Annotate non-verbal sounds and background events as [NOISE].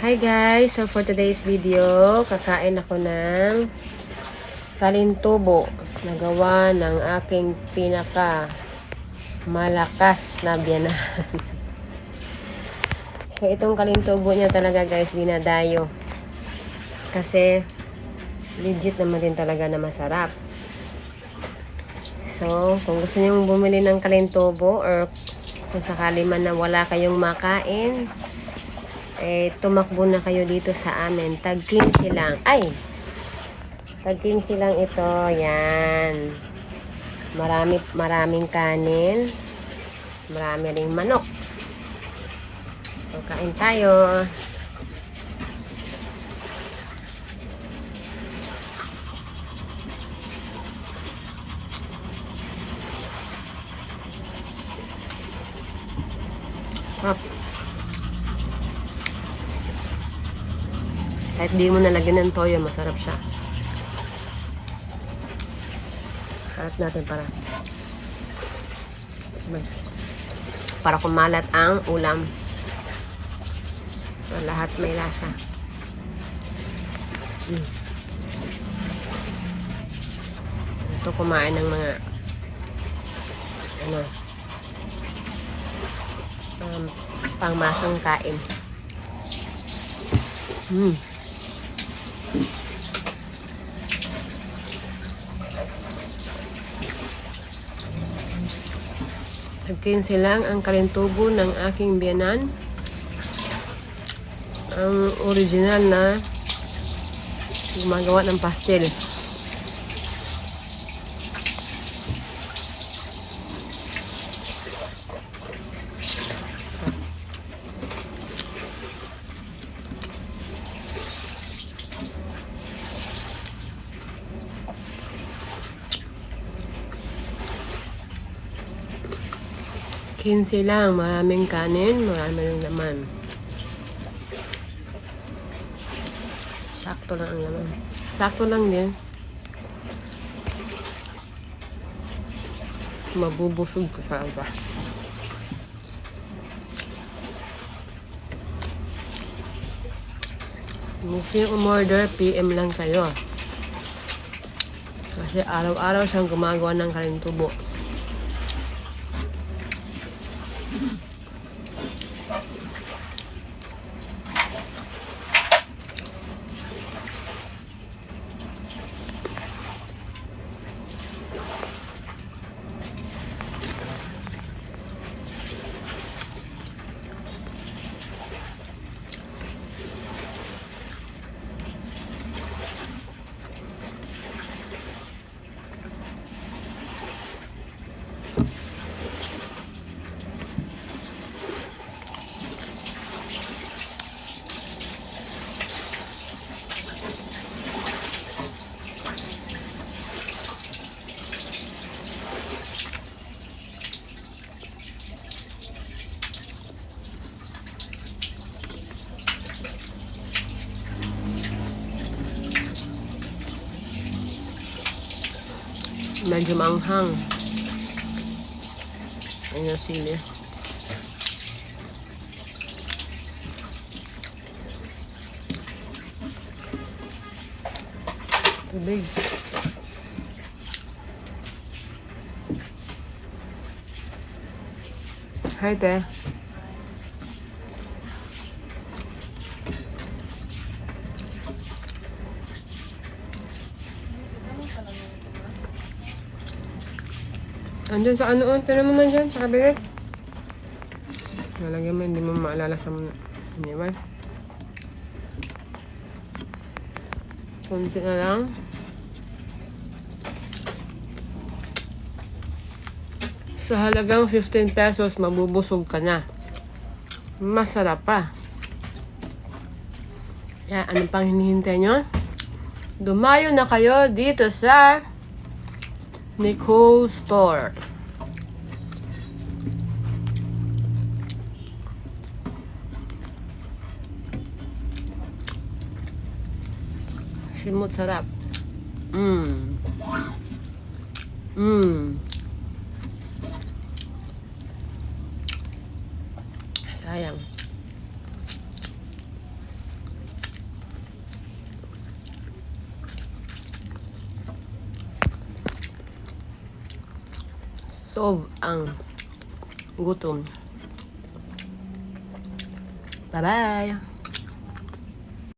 Hi guys! So for today's video, kakain ako ng kalintubo na gawa ng aking pinaka malakas na biyanahan. [LAUGHS] so itong kalintubo niya talaga guys, dinadayo. Kasi legit naman din talaga na masarap. So, kung gusto nyo bumili ng kalintubo or kung sakali man na wala kayong makain, eh, tumakbo na kayo dito sa amin. Tag 15 lang. Ay! Tag 15 lang ito. Yan. Marami, maraming kanin. Marami ring manok. So, tayo. Hop. Kahit di mo nalagyan ng toyo, masarap siya. Kalat natin para para kumalat ang ulam. So, lahat may lasa. Mm. Ito kumain ng mga ano um, pangmasang kain. Mm. Nagkin silang ang kalintubo ng aking biyanan. Ang original na gumagawa ng pastel. Kinsi lang, maraming kanin, marami rin laman. Sakto lang ang laman. Sakto lang din. Mabubusog ka sa iba. Gusto umorder, PM lang kayo. Kasi araw-araw siyang gumagawa ng kalintubo. Mm-hmm. Medyo maanghang. Ayun yung sili. Tubig. Hi, te. Andun sa ano, oh, tira mo dyan, sa kabinet. Lalagyan mo, hindi mo maalala sa mga iniwan. Kunti na lang. Sa halagang 15 pesos, mabubusog ka na. Masarap pa. Kaya, ano pang hinihintay nyo? Dumayo na kayo dito sa Nicole Store. Simot sarap. Mmm. Mmm. Sayang. Solve ang gutom. Bye-bye!